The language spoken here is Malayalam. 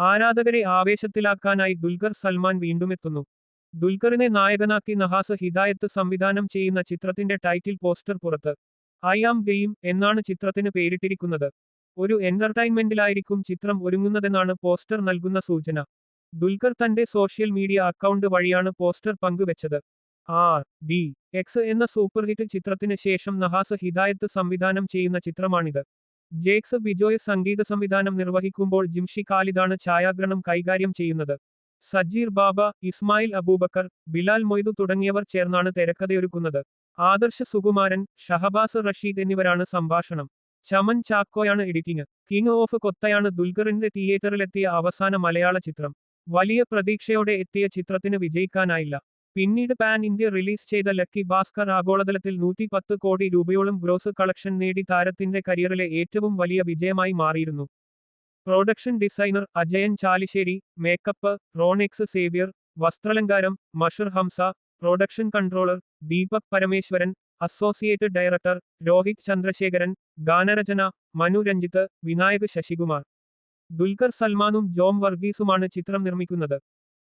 ആരാധകരെ ആവേശത്തിലാക്കാനായി ദുൽഖർ സൽമാൻ വീണ്ടുമെത്തുന്നു. ദുൽഖറിനെ നായകനാക്കി നഹാസ് ഹിദായത്ത് സംവിധാനം ചെയ്യുന്ന ചിത്രത്തിന്റെ ടൈറ്റിൽ പോസ്റ്റർ പുറത്ത്. ഐ ആം ഗെയിം എന്നാണ് ചിത്രത്തിന് പേരിട്ടിരിക്കുന്നത്. ഒരു എന്റർടൈൻമെന്റിലായിരിക്കും ചിത്രം ഒരുങ്ങുന്നതെന്നാണ് പോസ്റ്റർ നൽകുന്ന സൂചന. ദുൽഖർ തന്റെ സോഷ്യൽ മീഡിയ അക്കൗണ്ട് വഴിയാണ് പോസ്റ്റർ പങ്കുവച്ചത്. ആർ ഡി എക്സ് എന്ന സൂപ്പർ ഹിറ്റ് ചിത്രത്തിന് ശേഷം നഹാസ് ഹിദായത്ത് സംവിധാനം ചെയ്യുന്ന ചിത്രമാണിത്. ജേക്സ് ബിജോയ് സംഗീത സംവിധാനം നിർവഹിക്കുമ്പോൾ ജിംഷി ഖാലിദാണ് ഛായാഗ്രഹണം കൈകാര്യം ചെയ്യുന്നത്. സജീർ ബാബ ഇസ്മായിൽ അബൂബക്കർ ബിലാൽ മൊയ്തു തുടങ്ങിയവർ ചേർന്നാണ് തിരക്കഥയൊരുക്കുന്നത്. ആദർശ സുകുമാരൻ ഷഹബാസ് റഷീദ് എന്നിവരാണ് സംഭാഷണം. ചമൻ ചാക്കോയാണ് എഡിറ്റിംഗ്. കിങ് ഓഫ് കൊത്തയാണ് ദുൽഖറിന്റെ തിയേറ്ററിലെത്തിയ അവസാന മലയാള ചിത്രം. വലിയ പ്രതീക്ഷയോടെ എത്തിയ ചിത്രത്തിന് വിജയിക്കാനായില്ല. പിന്നീട് പാൻ ഇന്ത്യ റിലീസ് ചെയ്ത ലക്കി ഭാസ്കർ ആഗോളതലത്തിൽ നൂറ്റി പത്ത് കോടി രൂപയോളം ഗ്രോസ് കളക്ഷൻ നേടി താരത്തിന്റെ കരിയറിലെ ഏറ്റവും വലിയ വിജയമായി മാറിയിരുന്നു. Production designer Ajayan Chalissery makeup Ronex Xavier വസ്ത്രലങ്കാരം Mashar Hamsa production controller Deepak Parameswaran associate director Rohit Chandrasekharan ഗാനരചന മനു രഞ്ജിത്ത് വിനായക് ശശികുമാർ. ദുൽഖർ സൽമാനും ജോം വർഗീസുമാണ് ചിത്രം നിർമ്മിക്കുന്നത്.